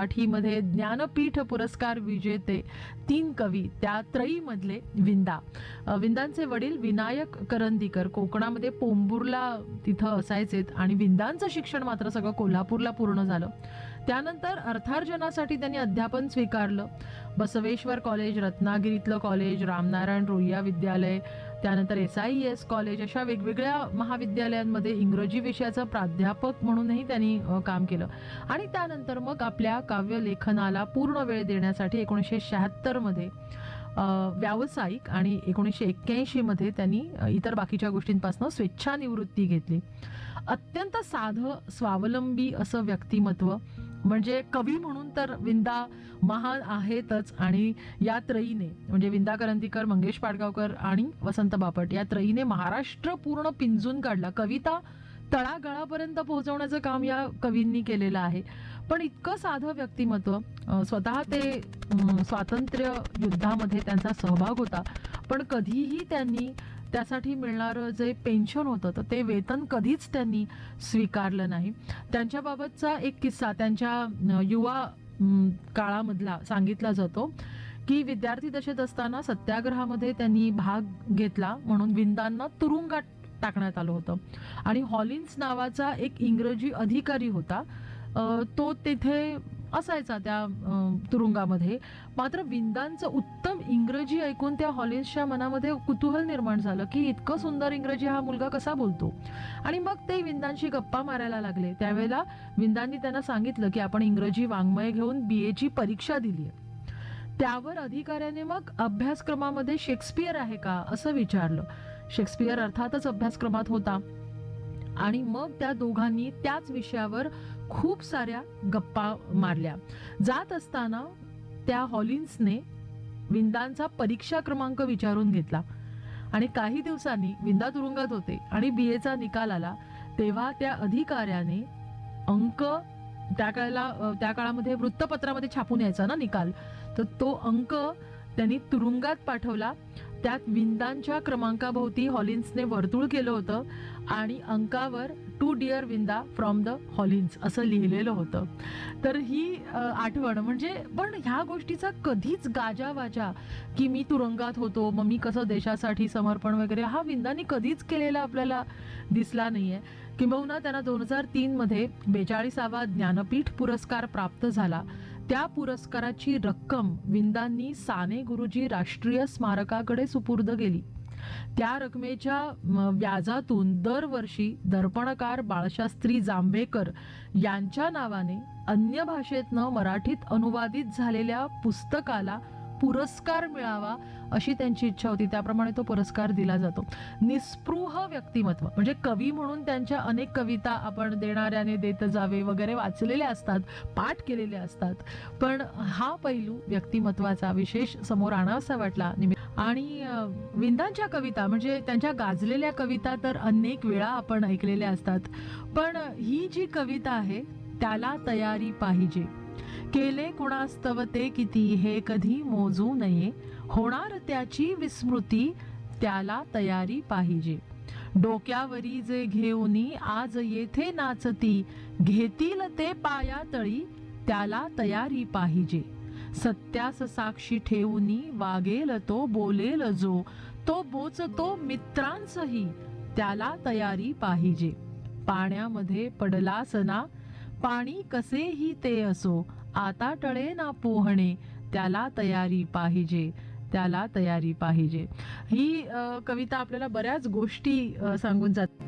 मराठीमध्ये ज्ञानपीठ पुरस्कार विजेते तीन कवी त्या त्रयीमधले विंदा. विंदांचे वडील विनायक करंदीकर. कोकणामध्ये पोंबूरला तिथं असायचेत आणि विंदांचं शिक्षण मात्र सगळं कोल्हापूरला पूर्ण झालं. त्यानंतर अर्थार्जनासाठी त्यांनी अध्यापन स्वीकारलं. बसवेश्वर कॉलेज रत्नागिरीतलं कॉलेज रामनारायण रोहिया विद्यालय त्यानंतर एस आय एस कॉलेज अशा वेगवेगळ्या महाविद्यालयांमध्ये इंग्रजी विषयाचं प्राध्यापक म्हणूनही त्यांनी काम केलं. आणि त्यानंतर मग आपल्या काव्य लेखनाला पूर्ण वेळ देण्यासाठी एकोणीसशे शहात्तरमध्ये व्यावसायिक आणि एकोणीसशे एक्क्याऐंशीमध्ये त्यांनी इतर बाकीच्या गोष्टींपासून स्वेच्छानिवृत्ती घेतली. अत्यंत साधं स्वावलंबी असं व्यक्तिमत्व म्हणजे कवी म्हणून तर विंदा महान आहेतच आणि या त्रयीने म्हणजे विंदा करंदीकर मंगेश पाडगावकर आणि वसंत बापट या त्रयीने महाराष्ट्र पूर्ण पिंजून काढला. कविता तळागाळापर्यंत पोहोचवण्याचं काम या कवींनी केलेलं आहे. पण इतकं साधं व्यक्तिमत्व स्वतः ते स्वातंत्र्य युद्धामध्ये त्यांचा सहभाग होता. पण कधीही त्यांनी त्यासाठी मिळणारं जे पेन्शन होतं तर ते वेतन कधीच त्यांनी स्वीकारलं नाही. त्यांच्याबाबतचा एक किस्सा त्यांच्या युवा काळामधला सांगितला जातो की विद्यार्थी दशेत असताना सत्याग्रहामध्ये त्यांनी भाग घेतला म्हणून विंदांना तुरुंगात टाकण्यात आलं होतं. आणि हॉलिन्स नावाचा एक इंग्रजी अधिकारी होता तो तिथे असायचा त्या तुरुंगामध्ये. मात्र विंदांचं उत्तम इंग्रजी ऐकून त्या हॉलिन्सच्या मनामध्ये कुतूहल निर्माण झालं की इतकं सुंदर इंग्रजी हा मुलगा कसा बोलतो? आणि मग ते विंदांशी गप्पा मारायला लागले. त्यावेळेला विंदांनी त्यांना सांगितलं की आपण इंग्रजी वाङ्मय घेऊन बी एची परीक्षा दिली आहे त्यावर अधिकाऱ्याने मग अभ्यासक्रमामध्ये शेक्सपियर आहे का असं विचारलं. शेक्सपियर अर्थातच अभ्यासक्रमात होता. आणि मग त्या दोघांनी त्याच विषयावर खूप साऱ्या गप्पा मारल्या. जात असताना त्या हॉलिन्सने विंदांचा परीक्षा क्रमांक विचारून घेतला आणि काही दिवसांनी विंदा तुरुंगात होते आणि बी एचा निकाल आला. तेव्हा त्या अधिकाऱ्याने अंक त्या काळाला त्या काळामध्ये वृत्तपत्रामध्ये छापून यायचा ना निकाल. तर तो अंक त्यांनी तुरुंगात पाठवला. त्यात विंदांच्या क्रमांकाभोवती हॉलिन्सने वर्तुळ केलं होतं आणि अंकावर to dear Vinda from the Hollins असं लिहिलेलं होतं. तर ही आठवण म्हणजे पण ह्या गोष्टीचा कधीच गाजावाजा की मी तुरुंगात होतो मग मी कसं देशासाठी समर्पण वगैरे हा विंदांनी कधीच केलेला आपल्याला दिसला नाही आहे किंबहुना त्यांना दोन हजार तीनमध्ये बेचाळीसावा ज्ञानपीठ पुरस्कार प्राप्त झाला. त्या पुरस्काराची रक्कम विंदांनी साने गुरुजी राष्ट्रीय स्मारकाकडे सुपूर्द केली. त्या रकमेच्या व्याजातून दरवर्षी दर्पणकार बाळशास्त्री जांभेकर यांच्या नावाने अन्य भाषेतनं मराठीत अनुवादित झालेल्या पुस्तकाला पुरस्कार मिळावा अशी त्यांची इच्छा होती. त्याप्रमाणे तो पुरस्कार दिला जातो. निस्पृह व्यक्तिमत्व म्हणजे कवी म्हणून त्यांच्या अनेक कविता आपण देणाऱ्याने देत जावे वगैरे वाचलेल्या असतात पाठ केलेले असतात. पण हा पैलू व्यक्तिमत्वाचा विशेष समोर आणावासा वाटला. आणि विंदांच्या कविता म्हणजे त्यांच्या गाजलेल्या कविता तर अनेक वेळा आपण ऐकलेल्या असतात. पण ही जी कविता आहे त्याला तयारी पाहिजे. केले कुणास्तव ते किती हे कधी मोजू नये. होणार त्याची विस्मृती त्याला तयारी पाहिजे. डोक्यावरी जे घेऊनी आज येथे नाचती घेतील ते पाया तळी त्याला तयारी पाहिजे. सत्यास साक्षी ठेवूनी वागेल तो बोलेल जो तो बोचतो मित्रांसही त्याला तयारी पाहिजे. पाण्यामध्ये पडलास ना पाणी कसेही ते असो आता टळे ना पोहणे त्याला तयारी पाहिजे त्याला तयारी पाहिजे. ही कविता आपल्याला बऱ्याच गोष्टी सांगून जात.